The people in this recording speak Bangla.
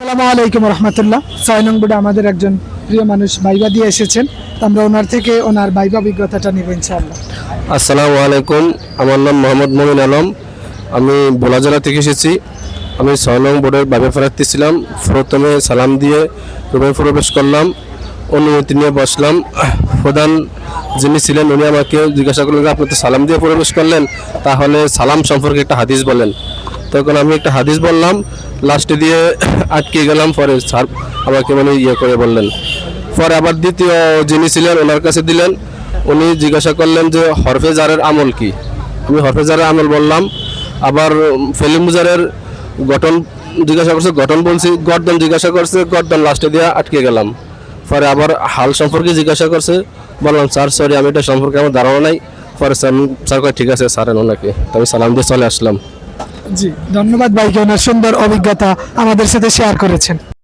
আসসালামু আলাইকুম রহমতুল্লাহ। ছয় নং বোর্ডে আমাদের একজন প্রিয় মানুষ বাইবা দিয়ে এসেছেন। আমরা ওনার থেকে ওনার বাইবা অভিজ্ঞতাটা নেব ইনশাআল্লাহ। আসসালামু আলাইকুম। আমার নাম মোহাম্মদ মমিন আলম। আমি বোলাজেলা থেকে এসেছি। আমি ছয় নং বোর্ডের বাবে প্রার্থী ছিলাম। প্রথমে সালাম দিয়ে রুমে প্রবেশ করলাম। অনুমতি নিয়ে বসলাম। প্রধান যিনি ছিলেন, উনি আমাকে জিজ্ঞাসা করলেন আপনি তো সালাম দিয়ে প্রবেশ করলেন। তাহলে সালাম সম্পর্কে একটা হাদিস বলেন। তখন আমি একটা হাদিস বললাম, লাস্টে দিয়ে আটকে গেলাম, পরে স্যার আমাকে মানে ইয়ে করে বললেন। পরে আবার দ্বিতীয় যিনি ছিলেন, ওনার কাছে দিলেন, উনি জিজ্ঞাসা করলেন যে হরফেজারের আমল কি? আমি হরফেজারের আমল বললাম, আবার ফেলিমুজারের গঠন জিজ্ঞাসা করছে, গঠন বলছি, গর্দন জিজ্ঞাসা করছে, গর্দন লাস্টে দিয়ে আটকে গেলাম। পরে আবার হাল সম্পর্কে জিজ্ঞাসা করছে, বললাম, স্যার সরি আমি এটা সম্পর্কে আমার ধারণা নাই। পরে স্যার স্যার ঠিক আছে, স্যার ওনাকে। তবে সালাম দিয়ে চলে আসলাম। জি ধন্যবাদ ভাইকে ওনার সুন্দর অভিজ্ঞতা আমাদের সাথে শেয়ার করেছেন।